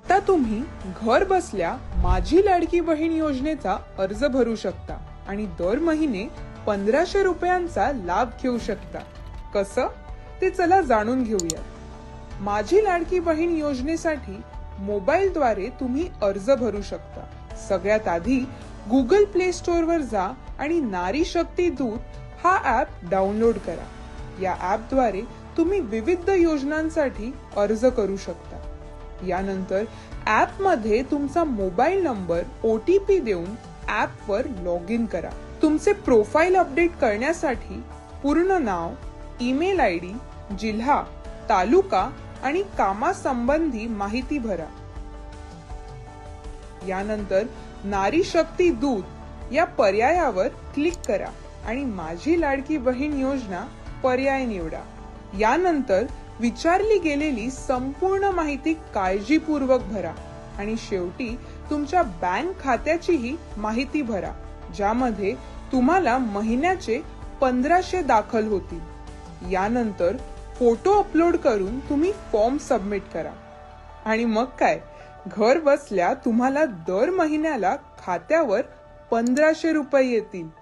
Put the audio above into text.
आता तुम्ही घर बसल्या माझी लाडकी बहीण योजनेचा अर्ज भरू शकता आणि दर महिने पंधराशे रुपयांचा लाभ घेऊ शकता. कसं? ते चला जाणून घेऊया माझी लाडकी बहीण योजनेसाठी मोबाईलद्वारे तुम्ही अर्ज भरू शकता. सगळ्यात आधी गुगल प्ले स्टोअर वर जा आणि नारी शक्ती दूत हा ऍप डाउनलोड करा. या ऍपद्वारे तुम्ही विविध योजनांसाठी अर्ज करू शकता. यानंतर ॲपमध्ये तुमचा mobile number O T P देऊन ॲपवर लॉग इन करा. तुमचे प्रोफाईल अपडेट करण्यासाठी पूर्ण नाव ईमेल आय डी जिल्हा तालुका आणि कामासंबंधी माहिती भरा. यानंतर नारी शक्ती दूत या पर्यायावर क्लिक करा आणि माझी लाडकी बहीण योजना पर्याय निवडा. यानंतर विचारली गेलेली संपूर्ण माहिती काळजीपूर्वक भरा आणि शेवटी तुमच्या बँक खात्याचीही माहिती भरा ज्यामध्ये तुम्हाला महिन्याचे पंधराशे दाखल होतील. यानंतर फोटो अपलोड करून तुम्ही फॉर्म सबमिट करा. आणि मग काय? घर बसल्या तुम्हाला दर महिन्याला खात्यावर पंधराशे रुपये येतील.